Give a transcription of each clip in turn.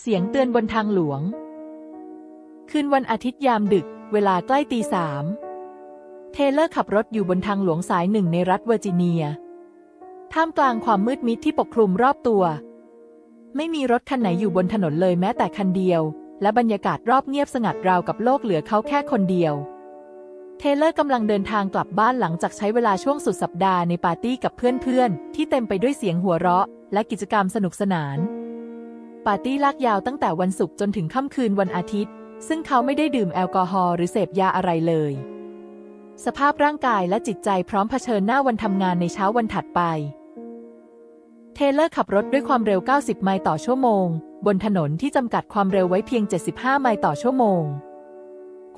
เสียงเตือนบนทางหลวง คืนวันอาทิตย์ยามดึก เวลาใกล้ตีสาม เทเลอร์ขับรถอยู่บนทางหลวงสายหนึ่งในรัฐเวอร์จิเนีย ท่ามกลางความมืดมิดที่ปกคลุมรอบตัว ไม่มีรถคันไหนอยู่บนถนนเลยแม้แต่คันเดียว และบรรยากาศรอบเงียบสงัดราวกับโลกเหลือเขาแค่คนเดียว เทเลอร์กำลังเดินทางกลับบ้านหลังจากใช้เวลาช่วงสุดสัปดาห์ในปาร์ตี้กับเพื่อนๆ ที่เต็มไปด้วยเสียงหัวเราะ และกิจกรรมสนุกสนาน ปาร์ตี้ลากยาวตั้งแต่วันศุกร์จนถึงค่ำคืนวันอาทิตย์ ซึ่งเขาไม่ได้ดื่มแอลกอฮอล์หรือเสพยาอะไรเลย สภาพร่างกายและจิตใจพร้อมเผชิญหน้าวันทำงานในเช้าวันถัดไป เทเลอร์ขับรถด้วยความเร็ว 90 ไมล์ต่อชั่วโมง บนถนนที่จำกัดความเร็วไว้เพียง 75 ไมล์ต่อชั่วโมง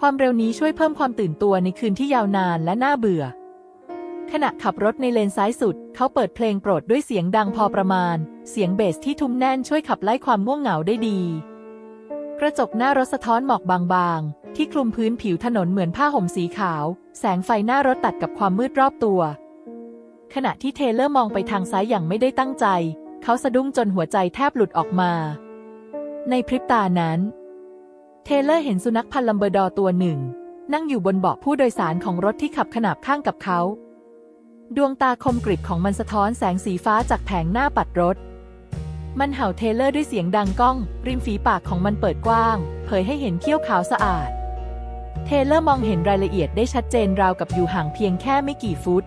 ความเร็วนี้ช่วยเพิ่มความตื่นตัวในคืนที่ยาวนานและน่าเบื่อ ขณะขับรถในเลนซ้ายสุด เขาเปิดเพลงโปรดด้วยเสียงดังพอประมาณ เสียงเบสที่ทุ้มแน่นช่วยขับไล่ความง่วงเหงาได้ดี กระจกหน้ารถสะท้อนหมอกบางๆ ที่คลุมพื้นผิวถนนเหมือนผ้าห่มสีขาว แสงไฟหน้ารถตัดกับความมืดรอบตัว ขณะที่เทเลอร์มองไปทางซ้ายอย่างไม่ได้ตั้งใจ เขาสะดุ้งจนหัวใจแทบหลุดออกมา ในพริบตานั้น เทเลอร์เห็นสุนัขพันลัมเบอร์ดอตัวหนึ่ง นั่งอยู่บนเบาะผู้โดยสารของรถที่ขับขนาบข้างกับเขา ดวงตาคมกริบของมันสะท้อนแสงสีฟ้าจากแผงหน้าปัดรถ มันเห่าเทเลอร์ด้วยเสียงดังก้อง ริมฝีปากของมันเปิดกว้าง เผยให้เห็นเขี้ยวขาวสะอาด เทเลอร์มองเห็นรายละเอียดได้ชัดเจนราวกับอยู่ห่างเพียงแค่ไม่กี่ฟุต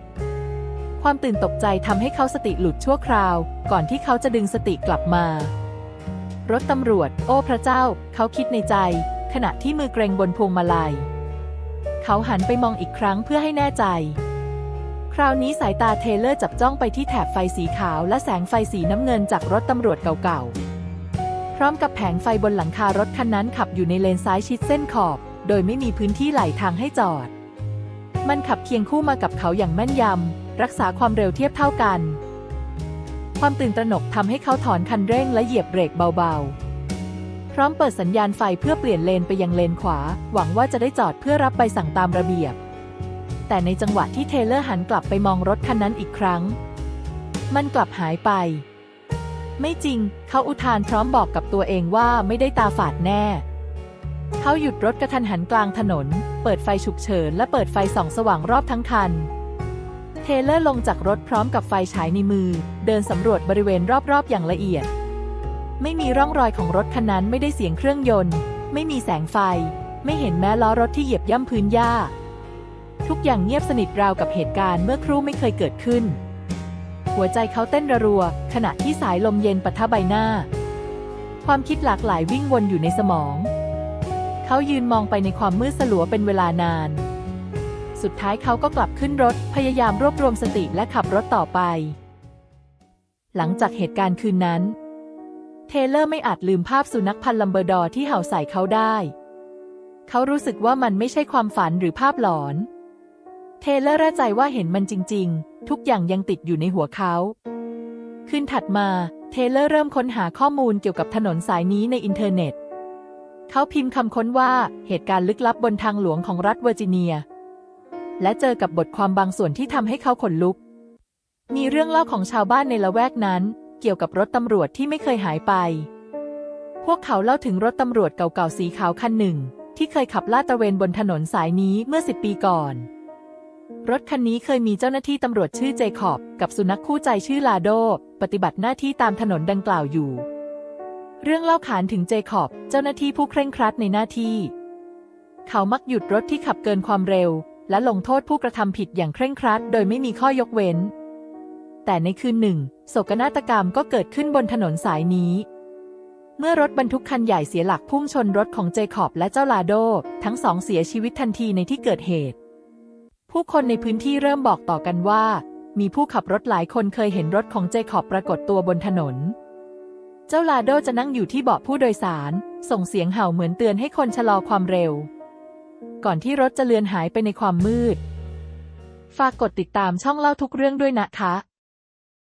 ความตื่นตกใจทำให้เขาสติหลุดชั่วคราว ก่อนที่เขาจะดึงสติกลับมา รถตำรวจ โอ้พระเจ้า เขาคิดในใจ ขณะที่มือเกรงบนพวงมาลัย เขาหันไปมองอีกครั้งเพื่อให้แน่ใจ คราวนี้สายตาเทเลอร์จับจ้องไปที่แถบไฟสีขาวและแสงไฟสีน้ำเงินจากรถตำรวจเก่าๆ พร้อมกับแผงไฟบนหลังคารถคันนั้นขับอยู่ในเลนซ้ายชิดเส้นขอบ โดยไม่มีพื้นที่ไหลทางให้จอด มันขับเคียงคู่มากับเขาอย่างแม่นยำ รักษาความเร็วเทียบเท่ากัน ความตื่นตระหนกทำให้เขาถอนคันเร่งและเหยียบเบรกเบาๆ พร้อมเปิดสัญญาณไฟเพื่อเปลี่ยนเลนไปยังเลนขวา หวังว่าจะได้จอดเพื่อรับใบสั่งตามระเบียบ แต่ในจังหวะที่เทเลอร์หันกลับไปมองรถคันนั้นอีกครั้ง มันกลับหายไป ไม่จริง เขาอุทานพร้อมบอกกับตัวเองว่าไม่ได้ตาฝาดแน่ เขาหยุดรถกระทันหันกลางถนน เปิดไฟฉุกเฉินและเปิดไฟส่องสว่างรอบทั้งคัน เทเลอร์ลงจากรถพร้อมกับไฟฉายในมือ เดินสำรวจบริเวณรอบๆ อย่างละเอียด ไม่มีร่องรอยของรถคันนั้นไม่ได้เสียงเครื่องยนต์ ไม่มีแสงไฟ ไม่เห็นแม้ล้อรถที่เหยียบย่ำพื้นหญ้า ทุกอย่างเงียบสนิทราวกับเหตุการณ์เมื่อครู่ไม่เคยเกิดขึ้น หัวใจเขาเต้นระรัว ขณะที่สายลมเย็นปะทะใบหน้า ความคิดหลากหลายวิ่งวนอยู่ในสมอง เขายืนมองไปในความมืดสลัวเป็นเวลานาน สุดท้ายเขาก็กลับขึ้นรถพยายามรวบรวมสติและขับรถต่อไป หลังจากเหตุการณ์คืนนั้น เทเลอร์ไม่อาจลืมภาพสุนัขพันลัมเบอร์ดอร์ที่เห่าใส่เขาได้ เขารู้สึกว่ามันไม่ใช่ความฝันหรือภาพหลอน เทเลอร์ใจว่าเห็นมันจริง ๆ ทุกอย่างยังติดอยู่ในหัวเขาคืนถัดมาเทเลอร์เริ่มค้นหาข้อมูลเกี่ยวกับถนนสายนี้ในอินเทอร์เน็ต เขาพิมพ์คำค้นว่าเหตุการณ์ลึกลับบนทางหลวงของรัฐเวอร์จิเนีย และเจอกับบทความบางส่วนที่ทำให้เขาขนลุก มีเรื่องเล่าของชาวบ้านในละแวกนั้น เกี่ยวกับรถตำรวจที่ไม่เคยหายไป พวกเขาเล่าถึงรถตำรวจเก่าๆสีขาวคันหนึ่ง ที่เคยขับลาดตระเวนบนถนนสายนี้เมื่อสิบปีก่อน รถคันนี้เคยมีเจ้าหน้าที่ตำรวจชื่อเจคอบ กับสุนัขคู่ใจชื่อลาโด ปฏิบัติหน้าที่ตามถนนดังกล่าวอยู่ เรื่องเล่าขานถึงเจคอบ เจ้าหน้าที่ผู้เคร่งครัดในหน้าที่ เขามักหยุดรถที่ขับเกินความเร็ว และลงโทษผู้กระทำผิดอย่างเคร่งครัด โดยไม่มีข้อยกเว้น แต่ในคืนหนึ่งโศกนาฏกรรมก็เกิดขึ้นบนถนนสายนี้ เมื่อรถบรรทุกคันใหญ่เสียหลักพุ่งชนรถของเจคอบและเจ้าลาโด ทั้งสองเสียชีวิตทันทีในที่เกิดเหตุ ผู้คนในพื้นที่เริ่มบอกต่อกันว่า มีผู้ขับรถหลายคนเคยเห็นรถของเจคอบปรากฏตัวบนถนน เจ้าลาโดจะนั่งอยู่ที่เบาะผู้โดยสาร ส่งเสียงเห่าเหมือนเตือนให้คนชะลอความเร็ว ก่อนที่รถจะเลือนหายไปในความมืด ฝากกดติดตามช่องเล่าทุกเรื่องด้วยนะคะ